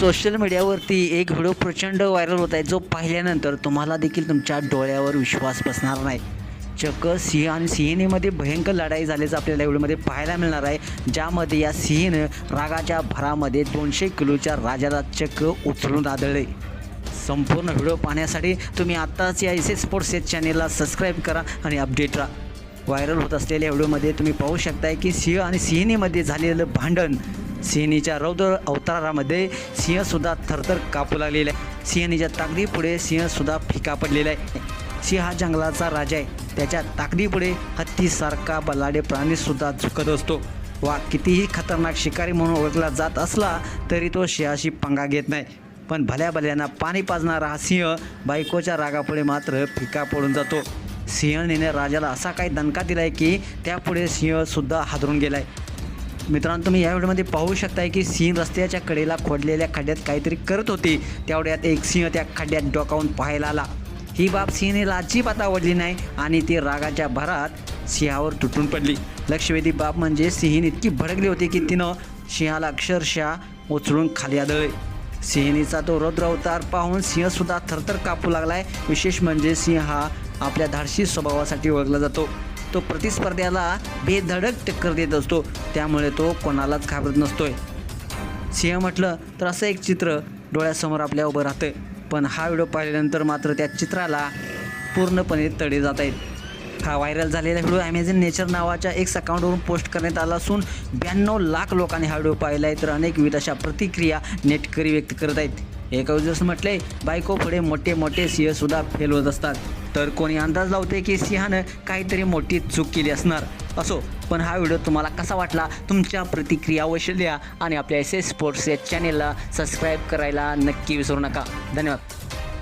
Social मीडियावरती एक video प्रचंड व्हायरल होत आहे जो पाहिल्यानंतर तुम्हाला देखील तुमच्या डोळ्यावर विश्वास बसणार नाही. चक्क सिंह आणि सिंहिणीमध्ये भयंकर लढाई झाल्याचं आपल्याला व्हिडिओमध्ये पाहायला मिळणार आहे ज्यामध्ये या सिंहीनं रागाच्या भरामध्ये दोनशे किलोच्या राजाला चक्क उचलून आदळले. संपूर्ण व्हिडिओ पाहण्यासाठी तुम्ही आत्ताच या एस एस स्पोर्ट्स या चॅनेलला सबस्क्राईब करा आणि अपडेट राहा. व्हायरल होत असलेल्या व्हिडिओमध्ये तुम्ही पाहू शकताय की सिंह आणि सिंहिणीमध्ये झालेलं भांडण सिंहनीच्या रौद्र अवतारामध्ये सिंहसुद्धा थरथर कापू लागलेला आहे. सिंहनीच्या ताकदीपुढे सिंहसुद्धा फिका पडलेला आहे. सिंह हा जंगलाचा राजा आहे. त्याच्या ताकदीपुढे हत्तीसारखा बलाडे प्राणीसुद्धा झुकत असतो. वा कितीही खतरनाक शिकारी म्हणून ओळखला जात असला तरी तो सिंहाशी पंगा घेत नाही. पण भल्या भल्यांना पाणी पाजणारा हा सिंह बायकोच्या रागापुढे मात्र फिका पडून जातो. सिंहणीने राजाला असा काही दणका दिला आहे की त्यापुढे सिंहसुद्धा हादरून गेला आहे मित्रांनो तुम्ही या व्हिडिओमध्ये पाहू शकताय की सिंह रस्त्याच्या कडेला खोडलेल्या खड्ड्यात काहीतरी करत होती. तेवढ्यात एक सिंह त्या खड्ड्यात डोकावून पाहायला आला. ही बाब सिंहनेला अजिबात आवडली नाही आणि ती रागाच्या भरात सिंहावर तुटून पडली. लक्षवेधी बाब म्हणजे सिंहीन इतकी भडकली होती की तिनं सिंहाला अक्षरशः उचलून खाली आदळले. सिंहनीचा तो रौद्र अवतार पाहून सिंहसुद्धा थरथर कापू लागलाय. विशेष म्हणजे सिंह हा आपल्या धाडसी स्वभावासाठी ओळखला जातो. तो प्रतिस्पर्ध्याला बेधडक टक्कर देत असतो. त्यामुळे तो कोणालाच घाबरत नसतोय. सिंह म्हटलं तर असं एक चित्र डोळ्यासमोर आपल्या उभं राहतं पण हा व्हिडिओ पाहिल्यानंतर मात्र त्या चित्राला पूर्णपणे तडे जात आहेत. हा व्हायरल झालेला व्हिडिओ ॲमेझॉन नेचर नावाच्या एक अकाउंटवरून पोस्ट करण्यात आला असून ब्याण्णव लाख लोकांनी हा व्हिडिओ पाहिला आहे. तर अनेक विविध अशा प्रतिक्रिया नेटकरी व्यक्त करत आहेत. एका युजर्स म्हटले बायको पुढे मोठे मोठे सिंहसुद्धा फेल होत असतात. तर कोणी अंदाज लावते की सिंहानं काहीतरी मोठी चूक केली असणार? असो पण हा व्हिडिओ तुम्हाला कसा वाटला? तुमच्या प्रतिक्रिया अवश्य द्या आणि आपल्या एस एस स्पोर्ट्स या चॅनेलला सबस्क्राईब करायला नक्की विसरू नका. धन्यवाद.